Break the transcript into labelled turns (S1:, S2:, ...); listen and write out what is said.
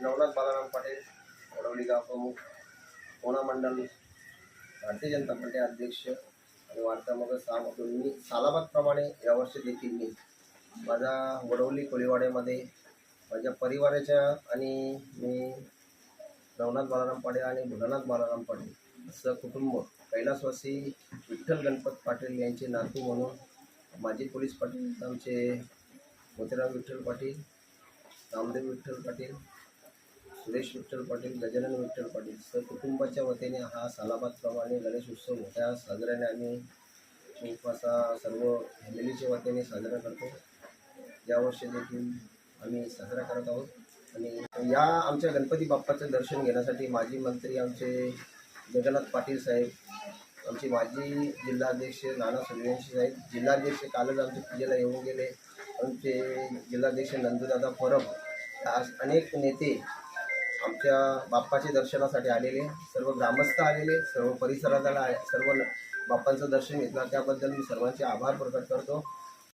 S1: नवनाथ बालाराम पाटील वडवली गाव प्रमुख कोणा मंडल भारतीय जनता पार्टी अध्यक्ष आणि वार्ता मग सांगतो मी सालाबादप्रमाणे यावर्षी देखील मी. माझा वडवली कोळीवाड्यामध्ये माझ्या परिवाराच्या आणि मी नवनाथ बालाराम पाटील आणि भोलानाथ बालाराम पाटील असं कुटुंब कैलासवासी विठ्ठल गणपत पाटील यांचे नातू म्हणून माजी पोलीस पाटील आमचे मोतीराम विठ्ठल पाटील रामदेव विठ्ठल पाटील सुरेश विठ्ठल पाटील गजानन विठ्ठल पाटील. तर कुटुंबाच्या वतीने हा सालाबादप्रमाणे गणेश उत्सव मोठ्या साजऱ्याने आम्ही खूप असा सर्व फॅमिलीच्या वतीने साजरा करतो. यावर्षी देखील आम्ही साजरा करत आहोत. आणि या आमच्या गणपती बाप्पाचं दर्शन घेण्यासाठी माजी मंत्री आमचे जगन्नाथ पाटील साहेब आमचे माजी जिल्हाध्यक्ष नाना सूर्यवंशी साहेब जिल्हाध्यक्ष कालच आमच्या पूजेला येऊन गेले. आमचे जिल्हाध्यक्ष नंदूदादा परब आज अनेक नेते आमच्या बाप्पाच्या दर्शनासाठी आलेले सर्व ग्रामस्थ आलेले सर्व परिसराला सर्व बाप्पांचं दर्शन घेतलं त्याबद्दल मी सर्वांचे आभार प्रकट करतो.